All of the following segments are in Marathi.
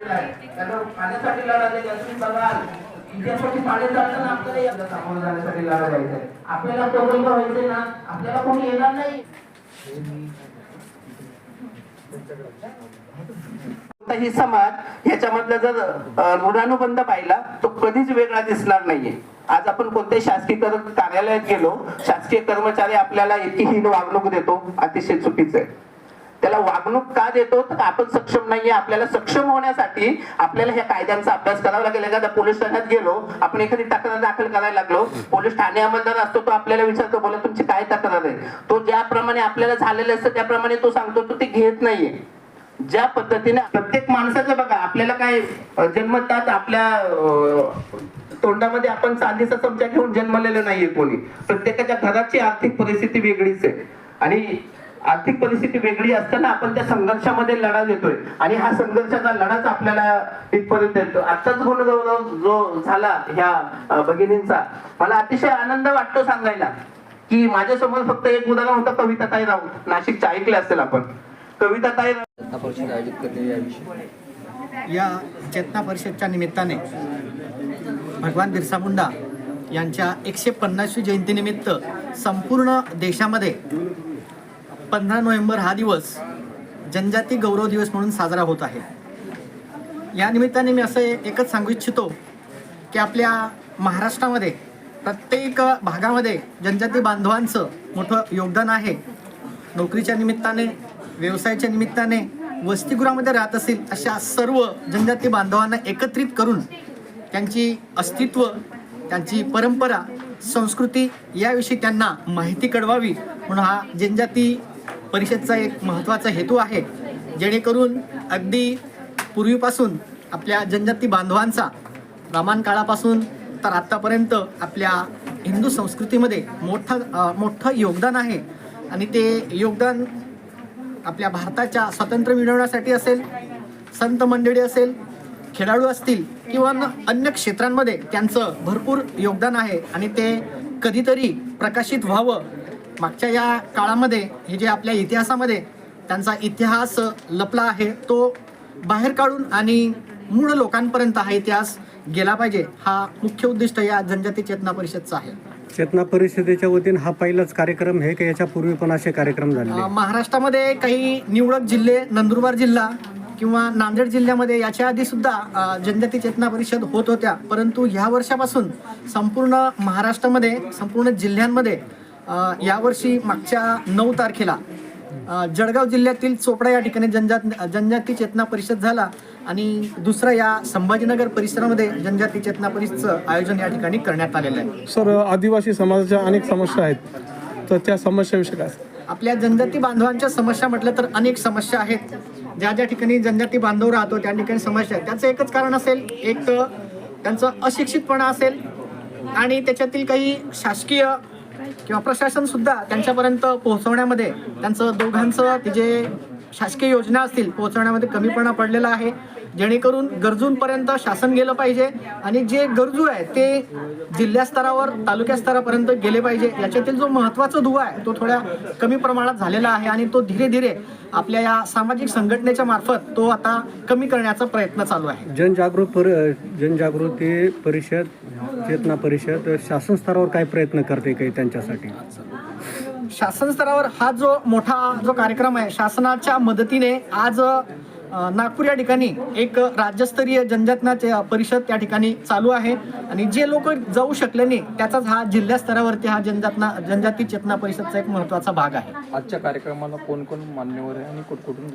त्यांना पाण्यासाठी लढा द्यायचा तुम्ही बघाल इतिहासाची पाणी जाताना आपल्याला या सामोरं जाण्यासाठी लढा द्यायचा आपल्याला प्रबंध व्हायचे ना आपल्याला कोणी येणार नाही. कोणताही समाज ह्याच्यामधला जर ऋणानुबंध पाहिला तो कधीच वेगळा दिसणार नाहीये. आज आपण कोणत्याही शासकीय कार्यालयात गेलो शासकीय कर्मचारी आपल्याला इतकी हीन वागणूक देतो अतिशय चुकीचं आहे. त्याला वागणूक का देतो? तर आपण सक्षम नाहीये. आपल्याला सक्षम होण्यासाठी आपल्याला ह्या कायद्यांचा अभ्यास करावा लागेल. एखादा पोलीस ठाण्यात गेलो आपण एखादी तक्रार दाखल करायला लागलो पोलीस ठाणे अंमलदार असतो तो आपल्याला विचारतो बोला तुमची काय तक्रार आहे? तो ज्याप्रमाणे आपल्याला झालेलं असतं त्याप्रमाणे तो सांगतो तो ते घेत नाहीये. ज्या पद्धतीने प्रत्येक माणसाचं बघा आपल्याला काय जन्मतात आपल्या तोंडामध्ये आपण चांदीचा चमचा घेऊन जन्मलेलं नाहीये कोणी. प्रत्येकाच्या घराची आर्थिक परिस्थिती वेगळीच आहे. आणि आर्थिक परिस्थिती वेगळी असताना आपण त्या संघर्षामध्ये लढा देतोय. आणि हा संघर्षाचा लढाच आपल्याला इथपर्यंत येतो. आजचाच गुणगौरव जो झाला ह्या भगिनींचा मला अतिशय आनंद वाटतो सांगायला की माझ्यासमोर फक्त एक उदाहरण होतं कविता ताई राऊत. नाशिकच्या ऐकले असेल आपण. कविता ताई परिषद आयोजित या चेतना परिषदच्या निमित्ताने भगवान बिरसा मुंडा यांच्या एकशे पन्नासवी जयंतीनिमित्त संपूर्ण देशामध्ये पंधरा नोव्हेंबर हा दिवस जनजाती गौरव दिवस म्हणून साजरा होत आहे. या निमित्ताने मी असं एकच सांगू इच्छितो की आपल्या महाराष्ट्रामध्ये प्रत्येक भागामध्ये जनजाती बांधवांचं मोठं योगदान आहे. नोकरीच्या निमित्ताने व्यवसायाच्या निमित्ताने वसतिगृहामध्ये राहत असेल अशा सर्व जनजाती बांधवांना एकत्रित करून त्यांची अस्तित्व त्यांची परंपरा संस्कृती याविषयी त्यांना माहिती कळवावी म्हणून हा जनजाती परिषदचा एक महत्त्वाचा हेतू आहे जेणेकरून अगदी पूर्वीपासून आपल्या जनजाती बांधवांचा रामान काळापासून तर आत्तापर्यंत आपल्या हिंदू संस्कृतीमध्ये मोठं मोठं योगदान आहे. आणि ते योगदान आपल्या भारताच्या स्वातंत्र्य मिळवण्यासाठी असेल संत मंडळी असेल खेळाडू असतील किंवा अन्य क्षेत्रांमध्ये त्यांचं भरपूर योगदान आहे. आणि ते कधीतरी प्रकाशित व्हावं मागच्या या काळामध्ये हे जे आपल्या इतिहासामध्ये त्यांचा इतिहास लपला आहे तो बाहेर काढून आणि मूळ लोकांपर्यंत हा इतिहास गेला पाहिजे हा मुख्य उद्दिष्ट या जनजाती चेतना परिषदचा आहे. चेतना परिषदेच्या वतीने हा पहिलाच कार्यक्रम आहे की? याच्या पूर्वी पण असे कार्यक्रम झालेले अ, महाराष्ट्रामध्ये काही निवडक जिल्हे नंदुरबार जिल्हा किंवा नांदेड जिल्ह्यामध्ये याच्या आधी सुद्धा जनजाती चेतना परिषद होत होत्या. परंतु ह्या वर्षापासून संपूर्ण महाराष्ट्रामध्ये संपूर्ण जिल्ह्यांमध्ये यावर्षी मागच्या नऊ तारखेला जळगाव जिल्ह्यातील चोपडा या ठिकाणी जनजात जनजाती चेतना परिषद झाला आणि दुसरं या संभाजीनगर परिसरामध्ये जनजाती चेतना परिषदचं आयोजन या ठिकाणी करण्यात आलेलं आहे. सर आदिवासी समाजाच्या अनेक समस्या आहेत. तर त्या समस्याविषयी काय? आपल्या जनजाती बांधवांच्या समस्या म्हटलं तर अनेक समस्या आहेत. ज्या ज्या ठिकाणी जनजाती बांधव राहतो त्या ठिकाणी समस्या आहेत. त्याचं एकच कारण असेल एक त्यांचं अशिक्षितपणा असेल आणि त्याच्यातील काही शासकीय किंवा प्रशासन सुद्धा त्यांच्यापर्यंत पोहोचवण्यामध्ये त्यांचं दोघांचं ते जे शासकीय योजना असतील पोहोचवण्यामध्ये कमीपणा पडलेला आहे. जेणेकरून गरजूंपर्यंत शासन गेलं पाहिजे आणि जे गरजू आहे ते जिल्हा स्तरावर तालुक्या स्तरापर्यंत गेले पाहिजे. याच्यातील जो महत्त्वाचा दुवा आहे तो थोड्या कमी प्रमाणात झालेला आहे आणि तो धीरे धीरे आपल्या या सामाजिक संघटनेच्या मार्फत तो आता कमी करण्याचा प्रयत्न चालू आहे. जनजागृत पर जनजागृती परिषद चेतना परिषद शासन स्तरावर काय प्रयत्न करते काही त्यांच्यासाठी? शासन स्तरावर हा जो मोठा जो कार्यक्रम आहे शासनाच्या मदतीने आज नागपूर या ठिकाणी एक राज्यस्तरीय जनजातना परिषद त्या ठिकाणी चालू आहे. आणि जे लोक जाऊ शकले नाही त्याचाच हा जिल्हा स्तरावरती हा जनजातना जनजाती चेतना परिषदचा एक महत्त्वाचा भाग आहे. आजच्या कार्यक्रमाला कोण कोण मान्यवर आहे आणि कुठकुठून?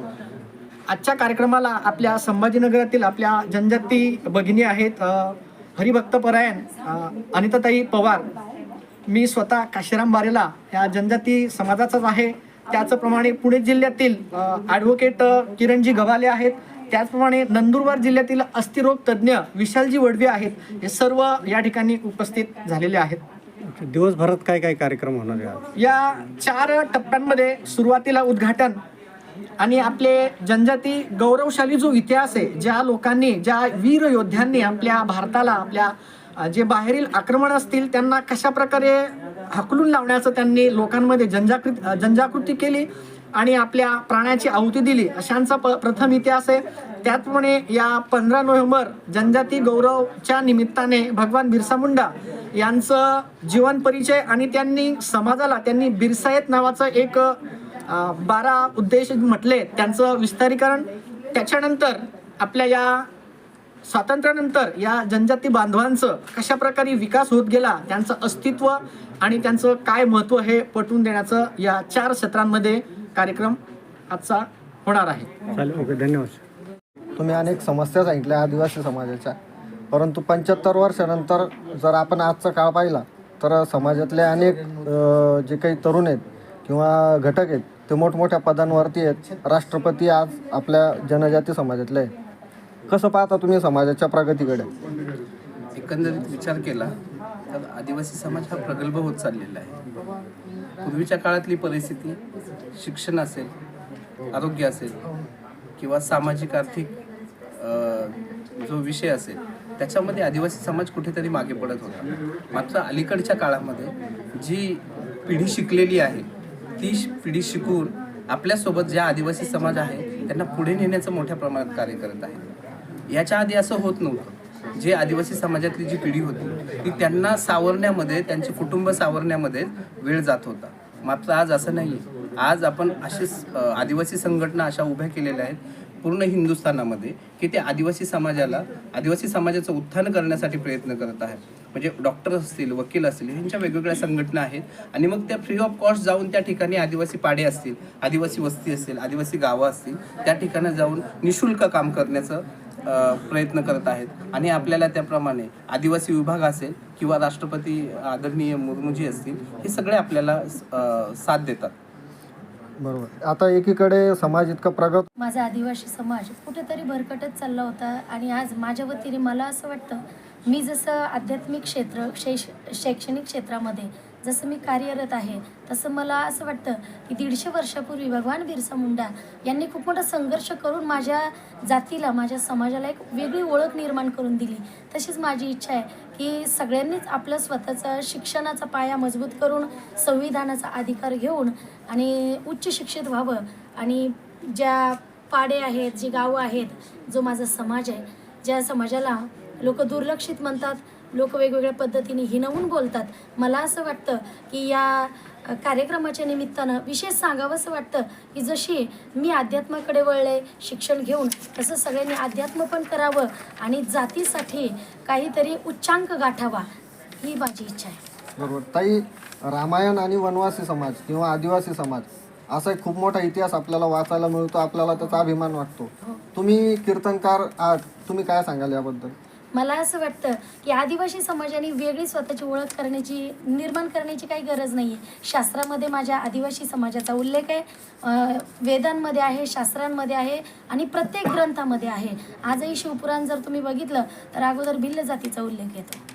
आजच्या कार्यक्रमाला आपल्या संभाजीनगरातील आपल्या जनजाती भगिनी आहेत हरिभक्त परायण अनिताताई पवार. मी स्वतः काशीराम बारेला या जनजाती समाजाचाच आहे. त्याचप्रमाणे पुणे जिल्ह्यातील ॲडव्होकेट किरणजी गव्हाले आहेत. त्याचप्रमाणे नंदुरबार जिल्ह्यातील अस्थिरोग तज्ज्ञ विशालजी वडवे आहेत. हे सर्व या ठिकाणी उपस्थित झालेले आहेत. दिवसभरात काय काय कार्यक्रम होणार आहे या चार टप्प्यांमध्ये सुरुवातीला उद्घाटन आणि आपले जनजाती गौरवशाली जो इतिहास आहे ज्या लोकांनी ज्या वीर योद्ध्यांनी आपल्या भारताला आपल्या जे बाहेरील आक्रमण असतील त्यांना कशा प्रकारे हकलून लावण्याचं त्यांनी लोकांमध्ये जनजागृती जनजागृती केली आणि आपल्या प्राण्याची आहुती दिली. अशांचा प प्रथम इतिहास आहे. त्याचप्रमाणे या पंधरा नोव्हेंबर जनजाती गौरवच्या निमित्ताने भगवान बिरसा मुंडा यांचं जीवन परिचय आणि त्यांनी समाजाला त्यांनी बिरसायत नावाचं एक बारा उद्देश म्हटले. त्यांचं विस्तारीकरण. त्याच्यानंतर आपल्या या स्वातंत्र्यानंतर या जनजाती बांधवांचं कशा प्रकारे विकास होत गेला त्यांचं अस्तित्व आणि त्यांचं काय महत्त्व हे पटवून देण्याचं या चार सत्रांमध्ये कार्यक्रम आजचा होणार आहे. चालेल ओके धन्यवाद. तुम्ही अनेक समस्या सांगितल्या आदिवासी समाजाच्या परंतु पंच्याहत्तर वर्षानंतर जर आपण आजचा काळ पाहिला तर समाजातले अनेक जे काही तरुण आहेत किंवा घटक आहेत ते मोठमोठ्या पदांवरती आहेत. राष्ट्रपती आज आपल्या जनजाती समाजातले आहेत. कसं पाहता तुम्ही समाजाच्या प्रगतीकडे? एकंदरीत विचार केला तर आदिवासी समाज हा प्रगल्भ होत चाललेला आहे. पूर्वीच्या काळातली परिस्थिती शिक्षण असेल आरोग्य असेल किंवा सामाजिक आर्थिक जो विषय असेल त्याच्यामध्ये आदिवासी समाज कुठेतरी मागे पडत होता. मात्र अलीकडच्या काळामध्ये जी पिढी शिकलेली आहे ती श- पिढी शिकून आपल्यासोबत ज्या आदिवासी समाज आहे त्यांना पुढे नेण्याचं मोठ्या प्रमाणात कार्य करत आहे. याच्या आधी असं होत नव्हतं. जे आदिवासी समाजातली जी पिढी होती ती त्यांना सावरण्यामध्ये त्यांचे कुटुंब सावरण्यामध्ये वेळ जात होता. मात्र आज असं नाही आज आपण अशी आदिवासी संघटना अशा उभ्या केलेल्या आहेत पूर्ण हिंदुस्थानामध्ये की ते आदिवासी समाजाला आदिवासी समाजाचं उत्थान करण्यासाठी प्रयत्न करत आहेत. म्हणजे डॉक्टर असतील वकील असतील ह्यांच्या वेगवेगळ्या संघटना आहेत. आणि मग त्या फ्री ऑफ कॉस्ट जाऊन त्या ठिकाणी आदिवासी पाडे असतील आदिवासी वस्ती असतील आदिवासी गावं असतील त्या ठिकाणी जाऊन निशुल्क काम करण्याचं प्रयत्न करत आहेत. आणि आपल्याला त्याप्रमाणे आदिवासी विभाग असेल किंवा राष्ट्रपती आदरणीय मुर्मूजी असतील हे सगळे आपल्याला साथ देतात. बरोबर. आता एकीकडे समाज इतका प्रगत माझा आदिवासी समाज कुठेतरी भरकटत चालला होता आणि आज माझ्या वतीने मला असं वाटतं मी जसं आध्यात्मिक क्षेत्र शैश शैक्षणिक क्षेत्रामध्ये जसं मी कार्यरत आहे तसं मला असं वाटतं की दीडशे वर्षापूर्वी भगवान बिरसा मुंडा यांनी खूप मोठा संघर्ष करून माझ्या जातीला माझ्या समाजाला एक वेगळी ओळख निर्माण करून दिली. तशीच माझी इच्छा आहे की सगळ्यांनीच आपलं स्वतःचा शिक्षणाचा पाया मजबूत करून संविधानाचा अधिकार घेऊन आणि उच्च शिक्षित व्हावं. आणि ज्या पाडे आहेत जी गावं आहेत जो माझा समाज आहे ज्या समाजाला लोक दुर्लक्षित म्हणतात लोक वेगवेगळ्या पद्धतीने हिनवून बोलतात. मला असं वाटतं की या कार्यक्रमाच्या निमित्तानं विशेष सांगावंसं वाटतं की जशी मी अध्यात्माकडे वळले शिक्षण घेऊन तसं सगळ्यांनी अध्यात्म पण करावं आणि जातीसाठी काहीतरी उच्चांक गाठावा ही माझी इच्छा आहे. बरोबर. ताई रामायण आणि वनवासी समाज किंवा आदिवासी समाज असा एक खूप मोठा इतिहास आपल्याला वाचायला मिळतो आपल्याला त्याचा अभिमान वाटतो. तुम्ही कीर्तनकार आहात तुम्ही काय सांगाल याबद्दल? मला असं वाटतं की आदिवासी समाजाने वेगळी स्वतःची ओळख करण्याची निर्माण करण्याची काही गरज नाही आहे शास्त्रामध्ये माझ्या आदिवासी समाजाचा उल्लेख आहे. वेदांमध्ये आहे शास्त्रांमध्ये आहे आणि प्रत्येक ग्रंथामध्ये आहे. आजही शिवपुराण जर तुम्ही बघितलं तर अगोदर भिल्ल जातीचा उल्लेख येतो.